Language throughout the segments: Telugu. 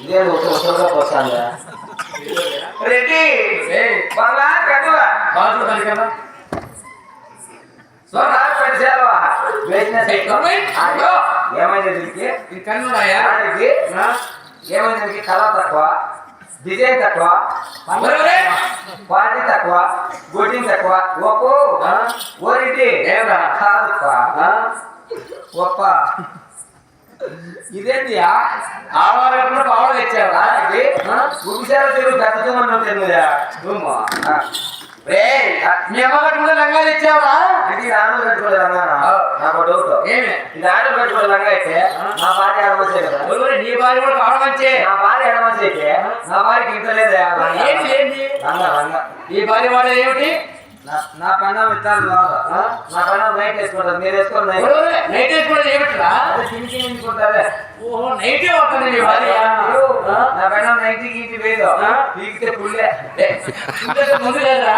ఇదే ఒక ఉత్తరగా పోతాను రెడ్డి! బంగా కడువ బాగుంటుంది పని కదా సోనా ఏయ్, అయ్యో! ఏమైంది దీనికి? ఈ కన్నుడాయా ఏమైంది దీనికి? కలర్ తక్కువ? డిజైన్ తక్కువ! క్వాలిటీ తక్కువ? గుడ్డింగ్ తక్కువ? ఒప్పు! ఓరిటి ఏమిరా? కాదు ఒప్ప? ఇదేంటి ఆడవాళ్ళు కూడా బాగా తెచ్చావా గుడిసాల తిరుగు గతమని తెలియదా మీ అమ్మగారు కూడా లంగా తెచ్చావా? అంటే ఇది ఆడలు పెట్టుకోలేదు అన్నానా నాకు డౌట్. ఏమి? ఇది ఆడలు పెట్టుకోలేదు లంగా అయితే. నా భార్య ఆడమచ్చే కదా. నీ భార్య కూడా మంచి. నా భార్య ఆడమచ్చే నా భార్యకి ఇంట్లో లేదా? ఏంటి ఏంటి లంగా లంగా. ఈ భార్య వాడేది ఏమిటి? నా- నా పెళ్ళం ఇస్తాను రాదు నా నైట్ వేసుకుంటారు. మీరు వేసుకోండి నైట్ ఒరేయ్, నైట్ వేసుకోవడం ఏమిటిరా? అదే కిందికి నింపుకుంటారే ఓహో నైటే వస్తుంది నీ భార్య? ఆ? నా పెళ్ళం నైట్ గీటి వేయదు. ఆ? పీకితే పుల్లే. ఏ, ఇంతకు ముందు లేదా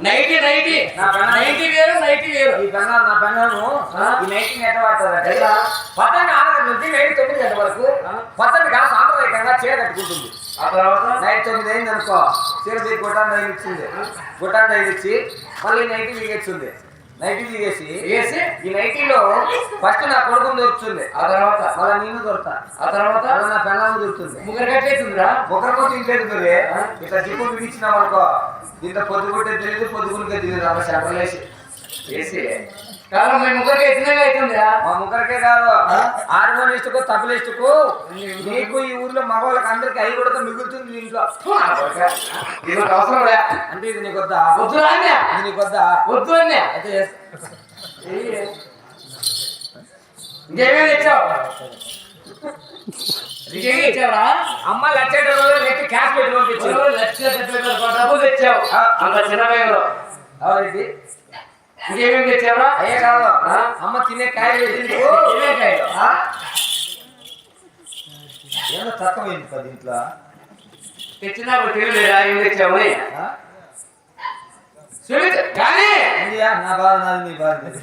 నైటీ నైటీ నా పెళ్ళం- నైటీ వేరు నైటీ వేరు. ఈ పెళ్ళం నా పెళ్ళము ఈ నైట్ ఎట్ట పడుతుంది పట్టండి ఆరు నుంచి నైట్ తొమ్మిది గంటల వరకు పట్టండి కాదు సాంప్రదాయకంగా చీర కట్టుకుంటుంది. ఆ తర్వాత నైట్ తొమ్మిది అయింది అనుకో. చీర దిగి గుట్టాన్ని రైలు ఇచ్చింది. గుట్టాన్ని రైలు ఇచ్చి మళ్ళీ నైట్ దిగేస్తుంది. నైట్ దిగేసి వేసి ఈ నైటీలో ఫస్ట్ నా కొడుకుని దొరుకుతుంది. ఆ తర్వాత మళ్ళీ నేను దొరుకుతా. ఆ తర్వాత నా పెళ్ళం దొరుకుతుంది. ముగ్గురు కట్టేసిందిరా? ఒకరికో తింటలేదు మరి ఇట్లా జిప్పు బిగించినాం అనుకో. దీంట్లో పొద్దుగుంటే తెలియదు పొద్దుగునికే తెలియదు అమ్మ చెప్పలేసి వేసి కాలం మేము ముగ్గురికి ఎత్తినగా అవుతుందిరా మా ముగ్గురికే కాదు. ఆర్గోనిస్టుకు తబలిస్టుకు నీకు ఈ ఊర్లో మగవాళ్ళకి అందరికి అయి కూడా మిగులుతుంది ఇంట్లో. ఇది నాకు అవసరం లే అంటే ఇది నీకు వద్దా? వద్దు అన్యా ఇది నీకు వద్దా? వద్దు అన్యా అయితే చేస్తా. ఇంకేమేమి తెచ్చావు? ఇంకేమి తెచ్చావా అమ్మ లక్ష నెట్టి క్యాష్ పెట్టి పంపించు లక్ష డబ్బులు తెచ్చావు? అంత చిన్న అవునండి ఇంకేమేమి తెచ్చావా? అయ్యే కాదు? అమ్మ తినే కాయలు ఏమే కాయలు? ఏమో తక్కువైంది పది ఇంట్లో తెచ్చినప్పుడు తెలియలేదా? ఏం? చూపించు కానీ నా బాధ నాది నీ బాధ నీది.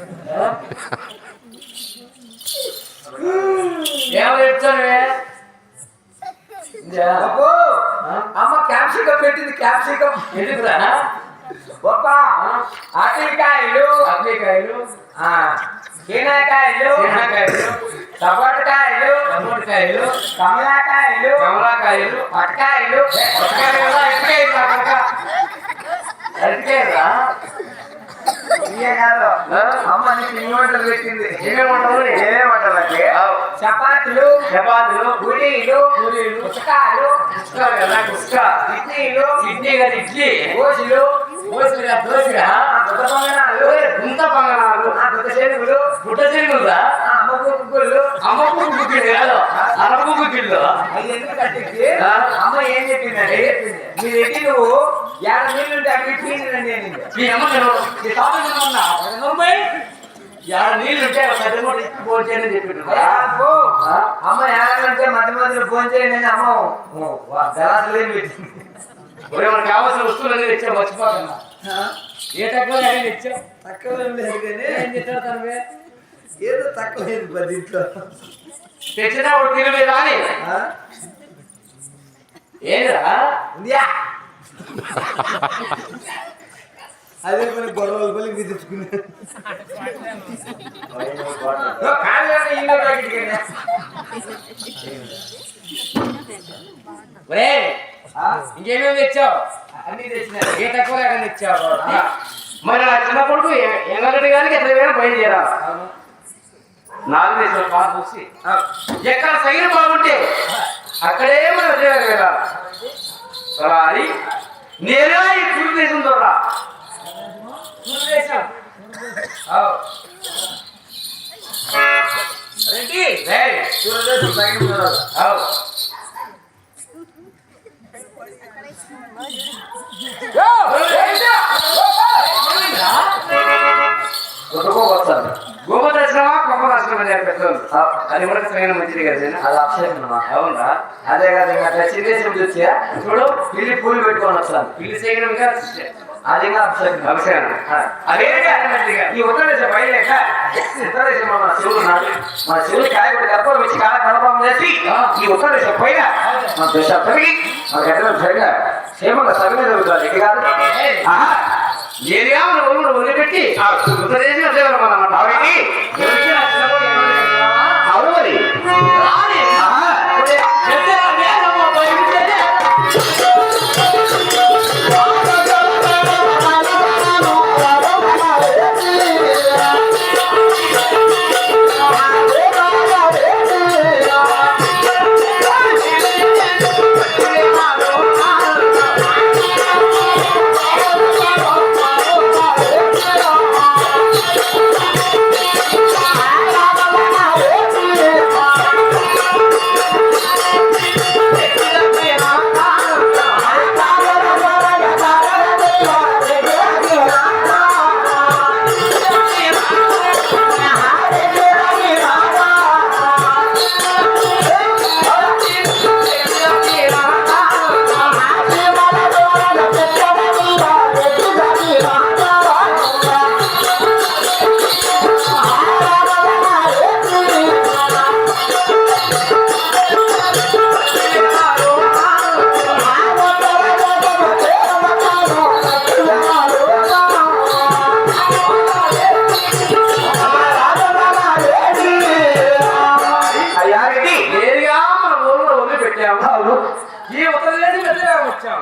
ఏమని చెప్తాను అబ్బో, అమ్మ క్యాప్సికం పెట్టింది క్యాప్సికం. ఎందుకురా? ఒక్క ఆపిల్కాయలు అప్లికాయలు ఆ, కీనాకాయలు సీనాకాయలు. సపోటకాయలు. టమోటకాయలు కమలాకాయలు. కమలాకాయలు. కాదు అమ్మ నీకు ఇన్ని వంటలు పెట్టింది. ఏమేమి వంటలు. చపాతీలు. చపాతీలు. పూరీలు. పూరీలు, కదా కుస్కా ఇడ్లీలు. ఇడ్లీ కదా ఇడ్లీ. దోశలు దోశగా దోశగా ఆ, కొత్త పొంగనాలు గుంత పంగనాలు ఆ, కొత్త శనుగులు గుడ్డ చెరుగుందా ఆ, అమ్మ గుగ్గులు అమ్మ పువ్వు గుగ్గిళ్ళు కాదు ఆ? అమ్మ ఏం చెప్పిందండి మీ రెడ్డి నువ్వు యాభై నీళ్ళు ఉంటే అవి అని మీ అమ్మ నేను ఈ తాత ఉన్నా నూరుపై యాడ నీళ్ళు ఉంటే పెద్ద మూట ఇచ్చి పోల్చేయని చెప్పిండు అమ్మ యాభై మధ్య మధ్యలో ఫోన్ చేయండి అమ్మ. గలాసులు ఏం పెట్టింది? కావాల్సిన వస్తువులన్నీ తెచ్చా మర్చిపోతున్నా ఏ తక్కువ తక్కువ లేదు కానీ ఏం తెచ్చావు తనవే ఏదో తక్కువ అయింది పది ఇంట్లో తెచ్చినా ఒకటి తినమే కానీ ఆ? ఏందిరా? ఉందియా? అదే పని గొడవలు పని విధించుకున్నాను? ఇంకేమేమి తెచ్చావు? అన్ని తెచ్చినారు ఏ తక్కువ లేకుండా తెచ్చావు మరి నా చిన్న కొడుకు ఎంగగడ్డి గారికి ఎట్లా వేరే బయలుదేరా అవును. నాలుగు దేశాల పాలు చూసి. ఎక్కడ సైన్ బాగుంటే అక్కడే మనం వెళ్ళాలి అలా అని నేనే ఈ ద్వారా తెలుగుదేశం. అవు. రెడ్డి సైన్ ఉన్నారు. అవు. కొట్టుకోవచ్చాను. అది కూడా సరైన మంచిది కదా అది అవునా అదే కదా ఇంకా అట్లా చిన్న చూసా చూడు పిల్లి పూలు పెట్టుకొని వస్తాను పిల్లి సేగడం ఇంకా అది ఇంకా అప్సెట్ అభిషేకం అదే ఈ ఉత్తరదేశం బయట ఉత్తరదేశం మన శివుడు నాడు మన శివుడు కాయ కొట్టి వచ్చి కాల కలపం చేసి ఈ ఉత్తరదేశం పైన మన దేశం పెరిగి మన గడ్డలు క్షేమంగా సగమే జరుగుతుంది ఇది కాదు వదిలిపెట్టి అన్నమాట అవును మరి.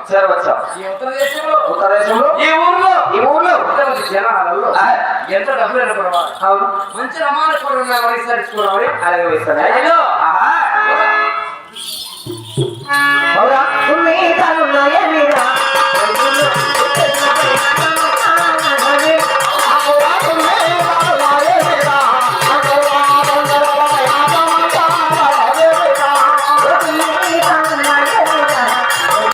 చేరవచ్చా ఉత్తర దేశంలో? ఉత్తర దేశంలో? ఈ ఊర్లో? ఈ ఊర్లో. జనాలలో ఎంత డబ్బులు మంచి రమాల అలాగే